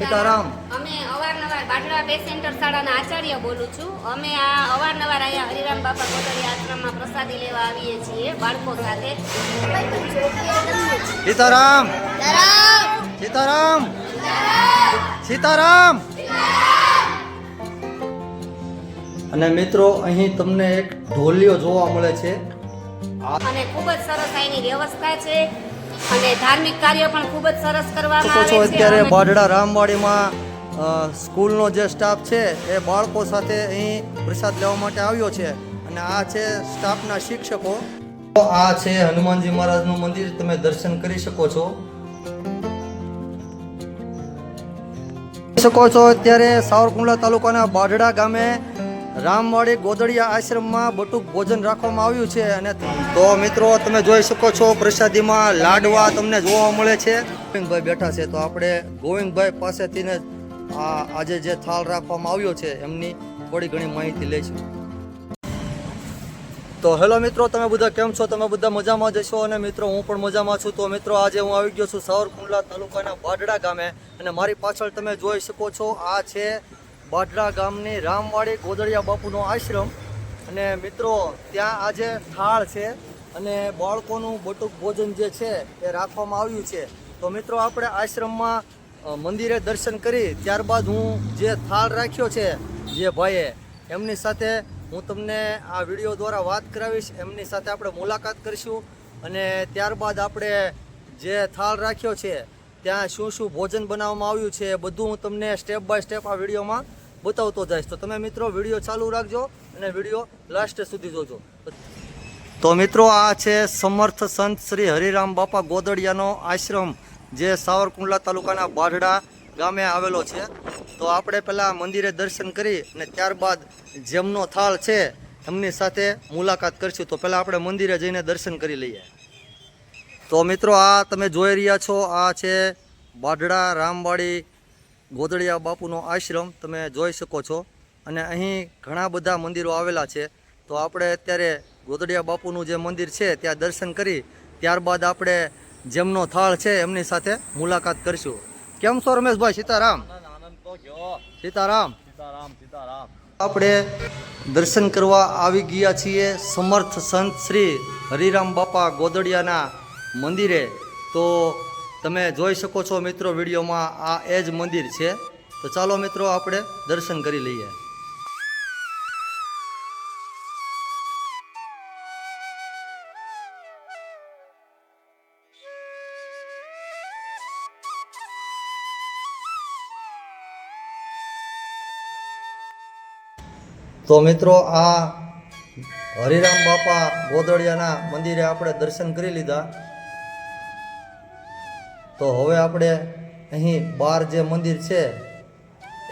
સીતારામ. અમે અવારનવાર બાટડા બે સેન્ટર શાળાના આચાર્ય બોલું છું. અમે આ અવારનવાર અહીંયા હરિરામ બાપા કોટડી આશ્રમમાં પ્રસાદી લેવા આવીએ છીએ બાળકો સાથે. સીતારામ. સીતારામ. સીતારામ. અને મિત્રો અહીં તમને એક ઢોલિયો જોવા મળે છે. અને ખૂબ જ સરસ અહીંની વ્યવસ્થા છે. અને ધાર્મિક કાર્ય પણ ખૂબ જ સરસ કરવામાં આવે છે અત્યારે બાઢડા રામવાડીમાં સ્કૂલનો જે સ્ટાફ છે એ બાળકો સાથે અહીં પ્રસાદ લેવા માટે આવ્યો છે. અને આ છે સ્ટાફના શિક્ષકો. તો આ છે હનુમાનજી મહારાજનું મંદિર તમે દર્શન કરી શકો છો. શકો છો અત્યારે સાવરકુંડલા તાલુકાના બાઢડા ગામે રામવાડી ગોદડિયા આશ્રમમાં બટુક ભોજન રાખવામાં આવ્યું છે અને તો મિત્રો, તમે જોઈ શકો છો પ્રસાદીમાં લાડવા તમને જોવા મળે છે. ગોવિંદભાઈ બેઠા છે, તો આપણે ગોવિંદભાઈ પાસેથી ને આ આજે જે થાળ રાખવામાં આવ્યો છે, એમની થોડી ઘણી માહિતી લઈશું. તો હેલો મિત્રો, તમે બધા કેમ છો? તમે બધા મજામાં જશો અને મિત્રો, હું પણ મજામાં છું. તો મિત્રો, આજે હું આવી ગયો છું સાવરકુંડલા તાલુકાના બાઢડા ગામે અને મારી પાછળ તમે જોઈ શકો છો, આ છે બાઢડા ગામની રામવાડી ગોદડિયા બાપુનો આશ્રમ. અને મિત્રો, ત્યાં આજે થાળ છે અને બાળકોનું બટુક ભોજન જે છે એ રાખવામાં આવ્યું છે. તો મિત્રો, આપણે આશ્રમમાં મંદિરે દર્શન કરી, ત્યારબાદ હું જે થાળ રાખ્યો છે, જે ભાઈએ, એમની સાથે હું તમને આ વીડિયો દ્વારા વાત કરાવીશ. એમની સાથે આપણે મુલાકાત કરીશું અને ત્યારબાદ આપણે જે થાળ રાખ્યો છે, ત્યાં શું શું ભોજન બનાવવામાં આવ્યું છે એ બધું હું તમને સ્ટેપ બાય સ્ટેપ આ વિડીયોમાં બતાવતો જઈશ. તો તમે મિત્રો વીડિયો ચાલુ રાખજો અને વીડિયો લાસ્ટ સુધી જોજો. તો મિત્રો આ છે સમર્થ સંત શ્રી હરિરામ બાપા ગોદડિયાનો આશ્રમ, જે સાવરકુંડલા તાલુકાના બાઢડા ગામે આવેલો છે. તો આપણે પહેલાં મંદિરે દર્શન કરી અને ત્યારબાદ જેમનો થાળ છે, એમની સાથે મુલાકાત કરશું. તો પહેલાં આપણે મંદિરે જઈને દર્શન કરી લઈએ. તો મિત્રો આ તમે જોઈ રહ્યા છો, આ છે બાઢડા રામવાડી ગોદડિયા બાપુનો આશ્રમ તમે જોઈ શકો છો. અને અહીં ઘણા બધા મંદિરો આવેલા છે. તો આપણે અત્યારે ગોદડિયા બાપુનું જે મંદિર છે, ત્યાં દર્શન કરી ત્યારબાદ આપણે જેમનો થાળ છે, એમની સાથે મુલાકાત કરીશું. કેમ છો રમેશભાઈ? સીતારામ. સીતારામ. આપણે દર્શન કરવા આવી ગયા છીએ સમર્થ સંત શ્રી હરિરામ બાપા ગોદડિયાના મંદિરે. તો તમે જોઈ શકો છો મિત્રો વિડીયોમાં આ એ જ મંદિર છે. તો ચાલો મિત્રો આપણે દર્શન કરી લઈએ. તો મિત્રો આ હરિરામ બાપા ગોદડિયાના મંદિરે આપણે દર્શન કરી લીધા. તો હવે આપણે અહીં બાર જે મંદિર છે,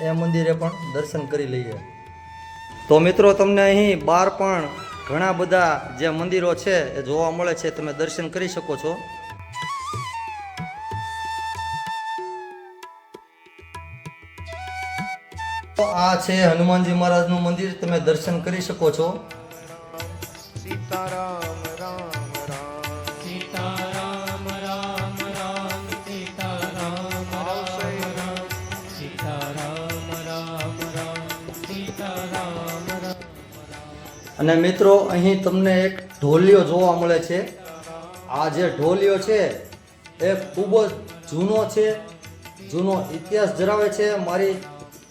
એ મંદિરે પણ દર્શન કરી લઈએ. તો મિત્રો, તમને અહીં બાર પણ ઘણા બધા જે મંદિરો છે, એ જોવા મળે છે, તમે દર્શન કરી શકો છો. તો આ છે હનુમાનજી મહારાજનું મંદિર, તમે દર્શન કરી શકો છો. સીતારામ રામ. રામ અને મિત્રો, અહીં તમને એક ઢોલિયો જોવા મળે છે. આ જે ઢોલિયો છે, એ ખૂબ જ જૂનો છે, જૂનો ઇતિહાસ ધરાવે છે. મારી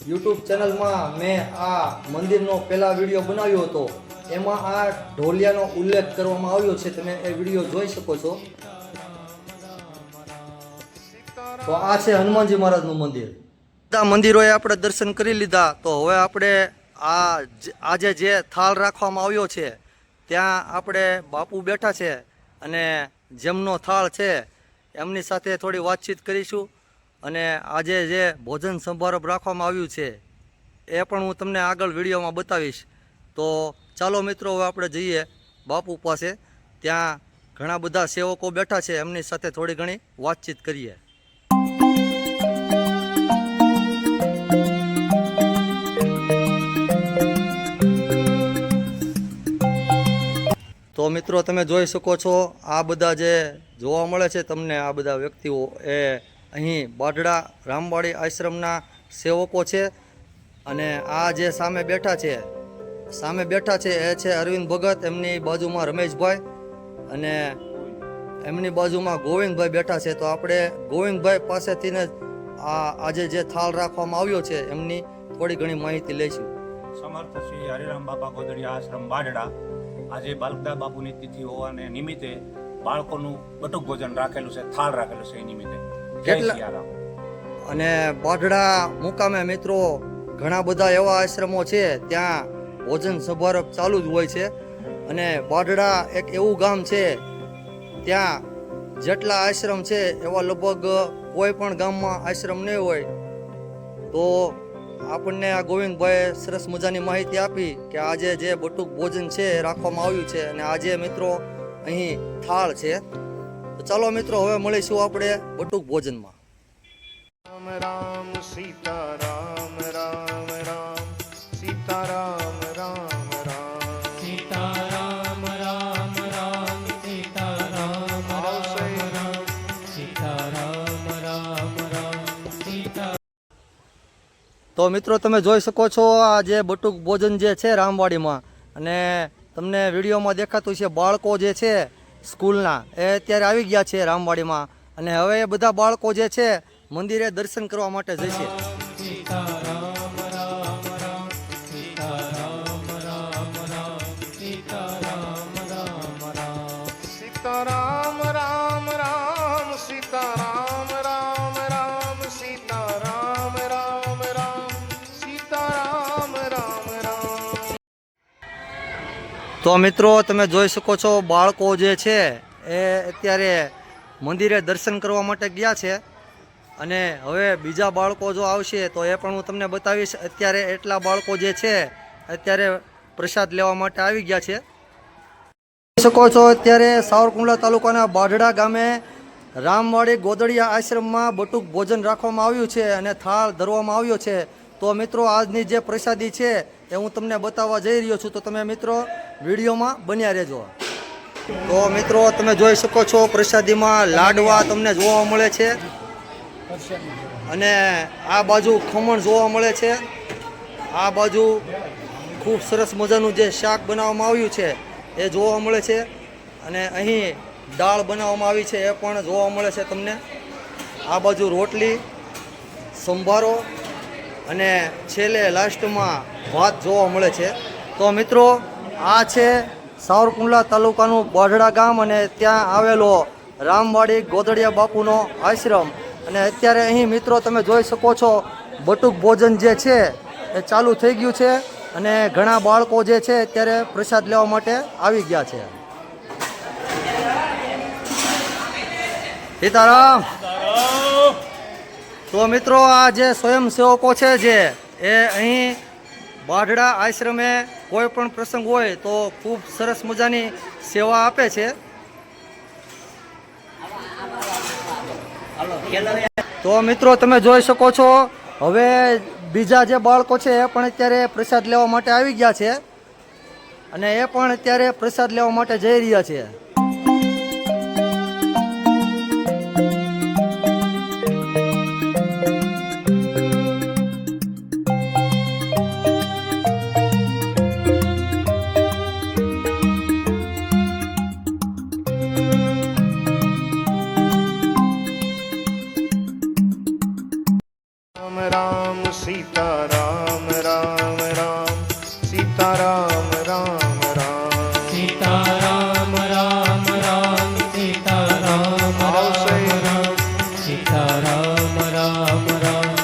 યુટ્યુબ ચેનલમાં મેં આ મંદિરનો પહેલા વીડિયો બનાવ્યો હતો. એમાં આ ઢોલિયાનો ઉલ્લેખ કરવામાં આવ્યો છે. તમે એ વીડિયો જોઈ શકો છો. તો આ છે હનુમાનજી મહારાજનું મંદિર. બધા મંદિરોએ આપણે દર્શન કરી લીધા. તો હવે આપણે આ આજે જે થાળ રાખવામાં આવ્યો છે, ત્યાં આપણે બાપુ બેઠા છે અને જેમનો થાળ છે, એમની સાથે થોડી વાતચીત કરીશું અને આજે જે ભોજન સમારંભ રાખવામાં આવ્યું છે, એ પણ હું તમને આગળ વિડીયોમાં બતાવીશ. તો ચાલો મિત્રો, હવે આપણે જઈએ બાપુ પાસે. ત્યાં ઘણા બધા સેવકો બેઠા છે, એમની સાથે થોડી ઘણી વાતચીત કરીએ. તો મિત્રો, તમે જોઈ શકો છો, આ બધા જે જોવા મળે છે તમને, આ બધા વ્યક્તિઓ, એ અહીં બાઢડા રામવાડી આશ્રમના સેવકો છે અને આ જે સામે બેઠા છે, સામે બેઠા છે એ છે અરવિંદ ભગત, એમની બાજુમાં રમેશભાઈ અને એમની બાજુમાં ગોવિંદભાઈ બેઠા છે. તો આપણે ગોવિંદભાઈ પાસેથી ને આ આજે જે થાળ રાખવામાં આવ્યો છે, એમની થોડી ઘણી માહિતી લઈશું. સમર્થ શ્રી હરિરામ બાપા ગોદડિયા આશ્રમ બાડડા આજે બાલકદા બાપુની તિથિ હોવાને નિમિત્તે બાળકોનું બટુક ભોજન રાખેલું છે થાળ રાખેલું છે એ નિમિત્તે. કેટલા- અને બાઢડા મુકામે મિત્રો ઘણા બધા એવા આશ્રમો છે ત્યાં ભોજન સમારંભ ચાલુ જ હોય છે. અને બાઢડા એક એવું ગામ છે ત્યાં જેટલા આશ્રમ છે એવા લગભગ કોઈ પણ ગામમાં આશ્રમ નહીં હોય તો આપણને આ ગોવિંદભાઈએ સરસ મજાની માહિતી આપી કે આજે જે બટુક ભોજન છે રાખવામાં આવ્યું છે અને આજે મિત્રો અહીં થાળ છે. તો ચાલો મિત્રો, હવે મળીશું આપણે બટુક ભોજનમાં. રામ રામ સીતા તો મિત્રો, તમે જોઈ શકો છો આ જે બટુક ભોજન જે છે રામવાડીમાં, અને તમને વિડીયોમાં દેખાતું છે બાળકો જે છે સ્કૂલના, એ અત્યારે આવી ગયા છે રામવાડીમાં, અને હવે એ બધા બાળકો જે છે મંદિરે દર્શન કરવા માટે જશે. તો મિત્રો, તમે જોઈ શકો છો બાળકો જે છે, એ અત્યારે મંદિરે દર્શન કરવા માટે ગયા છે. અને હવે બીજા બાળકો જો આવશે, તો એ પણ હું તમને બતાવીશ. અત્યારે એટલા બાળકો જે છે, અત્યારે પ્રસાદ લેવા માટે આવી ગયા છે. જોઈ શકો છો, અત્યારે સાવરકુંડલા તાલુકાના બાઢડા ગામે રામવાડી ગોદડિયા આશ્રમમાં બટુક ભોજન રાખવામાં આવ્યું છે અને થાળ ધરવામાં આવ્યો છે. તો મિત્રો, આજની જે પ્રસાદી છે એ હું તમને બતાવવા જઈ રહ્યો છું, તો તમે મિત્રો વિડીયોમાં બન્યા રહેજો. તો મિત્રો, તમે જોઈ શકો છો, પ્રસાદીમાં લાડવા તમને જોવા મળે છે. અને આ બાજુ ખમણ જોવા મળે છે. આ બાજુ ખૂબ સરસ મજાનું જે શાક બનાવવામાં આવ્યું છે, એ જોવા મળે છે. અને અહીં દાળ બનાવવામાં આવી છે, એ પણ જોવા મળે છે તમને. આ બાજુ રોટલી, સંભારો અને છેલ્લે લાસ્ટમાં ભાત જોવા મળે છે. તો મિત્રો, આ છે સાવરકુંડલા તાલુકાનું બાઢડા ગામ અને ત્યાં આવેલો રામવાડી ગોદડિયા બાપુનો આશ્રમ. અને અત્યારે અહીં મિત્રો તમે જોઈ શકો છો, બટુક ભોજન જે છે એ ચાલુ થઈ ગયું છે અને ઘણા બાળકો જે છે અત્યારે પ્રસાદ લેવા માટે આવી ગયા છે. સીતારામ! તો મિત્રો આ જે સ્વયંસેવકો છે જે, એ અહીં બાઢડા આશ્રમે કોઈ પણ પ્રસંગ હોય તો ખૂબ સરસ મજાની સેવા આપે છે. તો મિત્રો તમે જોઈ શકો છો, હવે બીજા જે બાળકો છે એ પણ અત્યારે પ્રસાદ લેવા માટે આવી ગયા છે. અને એ પણ અત્યારે પ્રસાદ લેવા માટે જઈ રહ્યા છે. સીતા રામ રામ રામ સીતારામ રામ રામ સીતારામ રામ રામ સીતારામ રામ રામ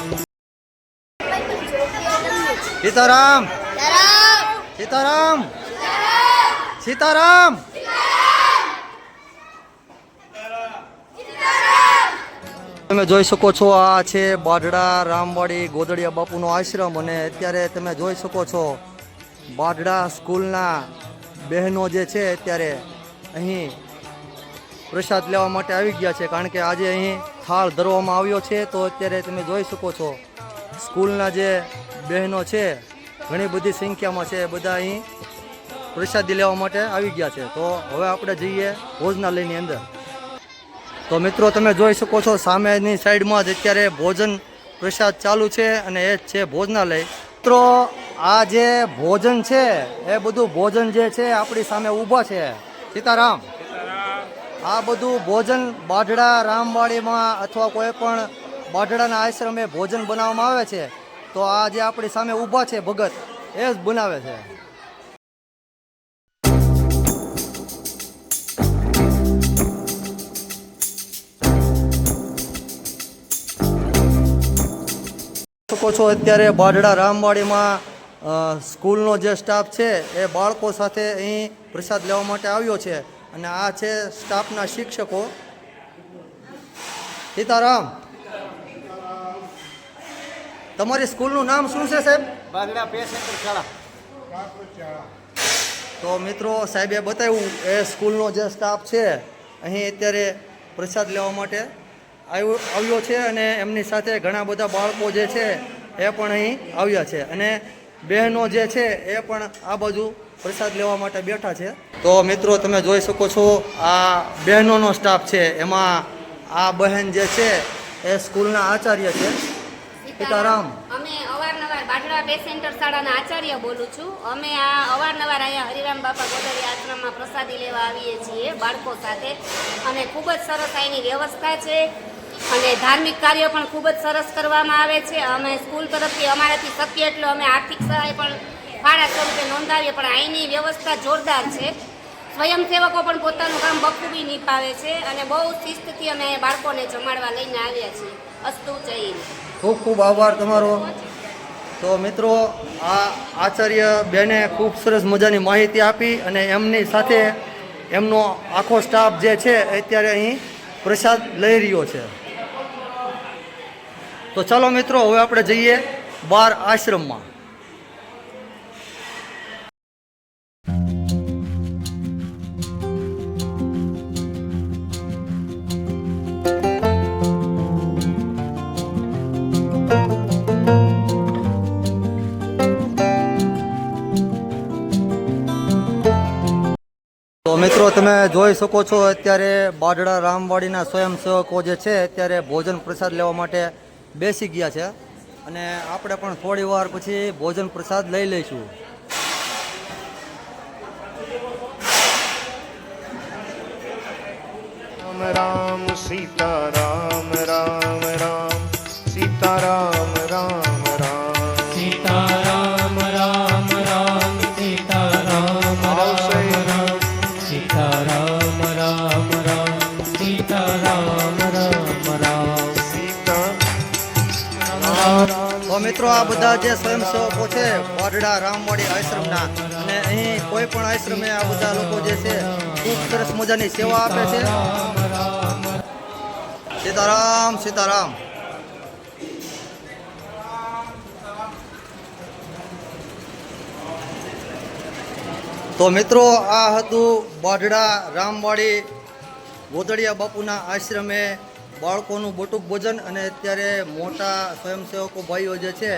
સીતારામ સીતારામ સીતારામ તમે જોઈ શકો છો આ છે બાઢડા રામવાડી ગોદડિયા બાપુનો આશ્રમ અને અત્યારે તમે જોઈ શકો છો બાઢડા સ્કૂલના બહેનો જે છે અત્યારે અહીં પ્રસાદ લેવા માટે આવી ગયા છે. કારણ કે આજે અહીં થાળ ધરવામાં આવ્યો છે, તો અત્યારે તમે જોઈ શકો છો, સ્કૂલના જે બહેનો છે, ઘણી બધી સંખ્યામાં છે, બધા અહીં પ્રસાદી લેવા માટે આવી ગયા છે. તો હવે આપણે જઈએ ભોજનાલયની અંદર. તો મિત્રો, તમે જોઈ શકો છો, સામેની સાઈડમાં જ અત્યારે ભોજન પ્રસાદ ચાલુ છે અને એ જ છે ભોજનાલય. મિત્રો આ જે ભોજન છે એ બધું ભોજન જે છે આપણી સામે ઊભા છે. સીતારામ. આ બધું ભોજન બાઢડા રામવાડીમાં અથવા કોઈ પણ બાઢડાના આશ્રમે ભોજન બનાવવામાં આવે છે તો આ જે આપણી સામે ઊભા છે ભગત એ જ બનાવે છે. શકો છો અત્યારે બાઢડા રામવાડીમાં સ્કૂલનો જે સ્ટાફ છે એ બાળકો સાથે અહીં પ્રસાદ લેવા માટે આવ્યો છે. અને આ છે સ્ટાફના શિક્ષકો. સીતારામ. તમારી સ્કૂલનું નામ શું છે સાહેબ? બાગડા પે શાળા. તો મિત્રો સાહેબે બતાવ્યું એ સ્કૂલનો જે સ્ટાફ છે અહીં અત્યારે પ્રસાદ લેવા માટે આવ્યો આવ્યો છે. અને એમની સાથે ઘણા બધા બાળકો જે છે એ પણ અહીં આવ્યા છે. અને બહેનો જે છે એ પણ આ બાજુ પ્રસાદ લેવા માટે બેઠા છે. તો મિત્રો તમે જોઈ શકો છો આ બહેનોનો સ્ટાફ છે. એમાં આ બહેન જે છે એ સ્કૂલના આચાર્ય છે. સીતારામ. અમે અવારનવાર બાટડા બે સેન્ટર શાળાના આચાર્ય બોલું છું. અમે આ અવારનવાર અહીંયા હરિરામ બાપા ગોદરી આશ્રમમાં પ્રસાદી લેવા આવીએ છીએ બાળકો સાથે. અને ખૂબ જ સરસ અહીંની વ્યવસ્થા છે. અને ધાર્મિક કાર્ય પણ ખૂબ જ સરસ કરવામાં આવે છે. અમે સ્કૂલ તરફથી અમારાથી શક્ય એટલો અમે આર્થિક સહાય પણ ફાળા સ્વરૂપે નોંધાવીએ, પણ અહીંની વ્યવસ્થા જોરદાર છે. સ્વયંસેવકો પણ પોતાનું કામ બખૂબી નિભાવે છે અને બહુ શિસ્તથી અમે બાળકોને જમાડવા લઈને આવ્યા છીએ. અસ્તુ જૈન ખૂબ ખૂબ આભાર તમારો. તો મિત્રો, આ આચાર્ય બેને ખૂબ સરસ મજાની માહિતી આપી અને એમની સાથે એમનો આખો સ્ટાફ જે છે અત્યારે અહીં પ્રસાદ લઈ રહ્યો છે. તો ચાલો મિત્રો, હવે આપણે જઈએ બાર આશ્રમમાં. મિત્રો, તમે જોઈ શકો છો અત્યારે બાઢડા રામવાડીના સ્વયંસેવકો જે છે, અત્યારે ભોજન પ્રસાદ લેવા માટે બેસી ગયા છે અને આપણે પણ થોડી વાર પછી ભોજન પ્રસાદ લઈ લઈશું. રામ રામ, સીતા રામ રામ રામ, સીતા રામ. મિત્રો, આ બધા જે સ્વયંસેવકો છે બાઢડા રામવાડી આશ્રમના, અને અહીં કોઈ પણ આશ્રમે આ બધા લોકો જે છે, ખૂબ સરસ મજાની સેવા આપે છે. સીતારામ સીતારામ. તો મિત્રો, આ હતું બાઢડા રામવાડી, ગોદડિયા બાપુના આશ્રમે બાળકોનું બટુક ભોજન અને અત્યારે મોટા સ્વયંસેવકો ભાઈઓ જે છે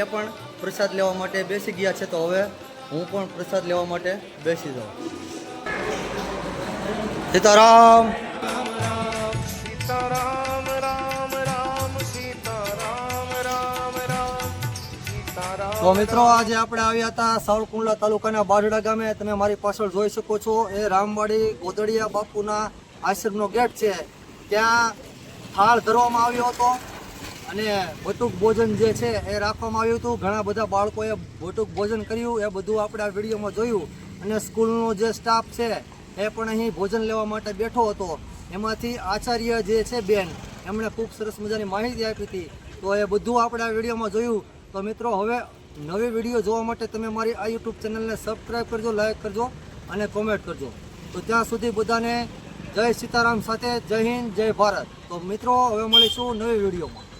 એ પણ પ્રસાદ લેવા માટે બેસી ગયા છે. તો હવે હું પણ પ્રસાદ લેવા માટે બેસી જાઉં. સીતારામ! સીતા રામ રામ સીતારામ રામ રામ રામ તો મિત્રો આજે આપણે આવ્યા હતા સાવરકુંડલા તાલુકાના બારડા ગામે. તમે મારી પાછળ જોઈ શકો છો એ રામવાડી ગોદડિયા બાપુના આશ્રમનો ગેટ છે. ત્યાં થાળ ધરવામાં આવ્યો હતો અને બટુક ભોજન જે છે એ રાખવામાં આવ્યું હતું. ઘણા બધા બાળકોએ બટુક ભોજન કર્યું. એ બધું આપણે આ વિડીયોમાં જોયું. અને સ્કૂલનો જે સ્ટાફ છે એ પણ અહીં ભોજન લેવા માટે બેઠો હતો. એમાંથી આચાર્ય જે છે બેન, એમણે ખૂબ સરસ મજાની માહિતી આપી હતી. તો એ બધું આપણે આ વિડીયોમાં જોયું. તો મિત્રો, હવે નવી વીડિયો જોવા માટે તમે મારી આ યુટ્યુબ ચેનલને સબસ્ક્રાઈબ કરજો, લાઈક કરજો અને કોમેન્ટ કરજો. તો ત્યાં સુધી બધાને જય સીતારામ સાથે જય હિન્દ જય ભારત. તો મિત્રો હવે મળીશું નવી વિડીયોમાં.